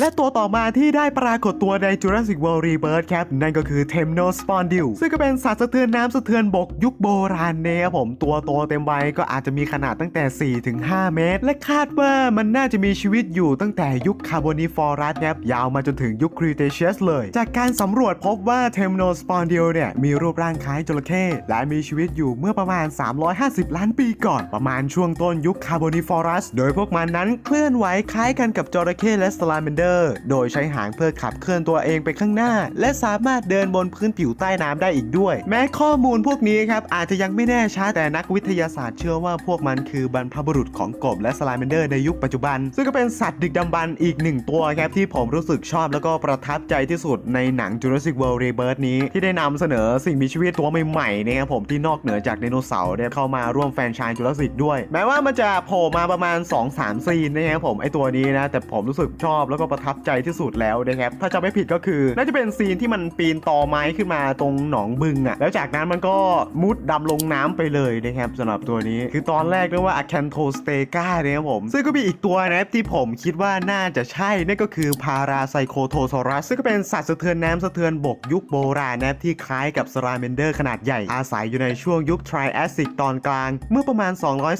และตัวต่อมาที่ได้ปรากฏตัวใน Jurassic World Rebirth ครับ นั่นก็คือ Temnospondyl ซึ่งก็เป็นสัตว์สะเทือนน้ำสะเทือนบกยุคโบราณเนะครับผมตัวโตเต็มวัยก็อาจจะมีขนาดตั้งแต่ 4-5 เมตร และคาดว่ามันน่าจะมีชีวิตอยู่ตั้งแต่ยุคคาร์บอนิฟอรัสครับยาวมาจนถึงยุคครีเทเชียสเลย จากการสำรวจพบว่า Temnospondyl เนี่ยมีรูปร่างคล้ายจระเข้และมีชีวิตอยู่เมื่อประมาณ 350 ล้านปีก่อน ประมาณช่วงต้นยุคคาร์บอนิฟอรัสโดยพวกมันนั้นเคลื่อนไหวคล้ายกันกับจระเข้และสลาเมนเดอร์โดยใช้หางเพื่อขับเคลื่อนตัวเองไปข้างหน้า และสามารถเดินบนพื้นผิวใต้น้ำได้อีกด้วย แม้ข้อมูลพวกนี้ครับอาจจะยังไม่แน่ชัดแต่นักวิทยาศาสตร์เชื่อว่าพวกมันคือบรรพบุรุษของกบและสไลเมนเดอร์ในยุคปัจจุบัน ซึ่งก็เป็นสัตว์ดึกดำบรรพ์อีกหนึ่งตัวครับที่ผมรู้สึกชอบแล้วก็ประทับใจที่สุดในหนัง Jurassic World Rebirth นี้ที่ได้นำเสนอสิ่งมีชีวิตตัวใหม่ๆนะครับผมที่นอกเหนือจากไดโนเสาร์เนี่ยเข้ามาร่วมแฟนชส์ Jurassic ด้วย แม้ว่ามันจะโผล่มาประมาณ 2-3 ซีนนะครับผมไอตัวนี้นะแต่ผมรู้สึกชอบแล้วก็ประทับใจที่สุดแล้วนะครับถ้าจำไม่ผิดก็คือ น่าจะเป็นซีนที่มันปีนตอไม้ขึ้นมาตรงหนองบึงอะ่ะแล้วจากนั้นมันก็มุดดำลงน้ำไปเลยนะครับสำหรับตัวนี้คือตอนแรกนึกว่า a c a n t o s t e g a นะครับผม ซึ่งก็มีอีกตัวนะครับที่ผมคิดว่าน่าจะใช่นั่นก็คือ Paracyclotosaurus ซึ่งก็เป็นสัตว์สะเทือนน้ำสะเทือนบกยุคโบราณนะครับที่คล้ายกับ Salamander ขนาดใหญ่อาศัยอยู่ในช่วงยุค Triassic ตอนกลาง เมื่อประมาณ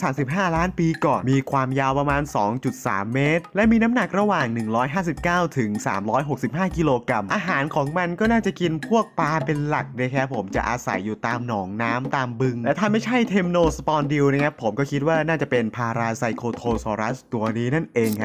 235 ล้านปีก่อนมีความยาวประมาณ 2.3 เมตร และมีน้ำหนักระหว่าง 1 5 159 ถึง 365 กิโลกรัม อาหารของมันก็น่าจะกินพวกปลาเป็นหลักนะครับผมจะอาศัยอยู่ตามหนองน้ำตามบึง และถ้าไม่ใช่เทมโนสปอนดิลนะครับผมก็คิดว่าน่าจะเป็นพาราไซโคโทซอรัสตัวนี้นั่นเองครับ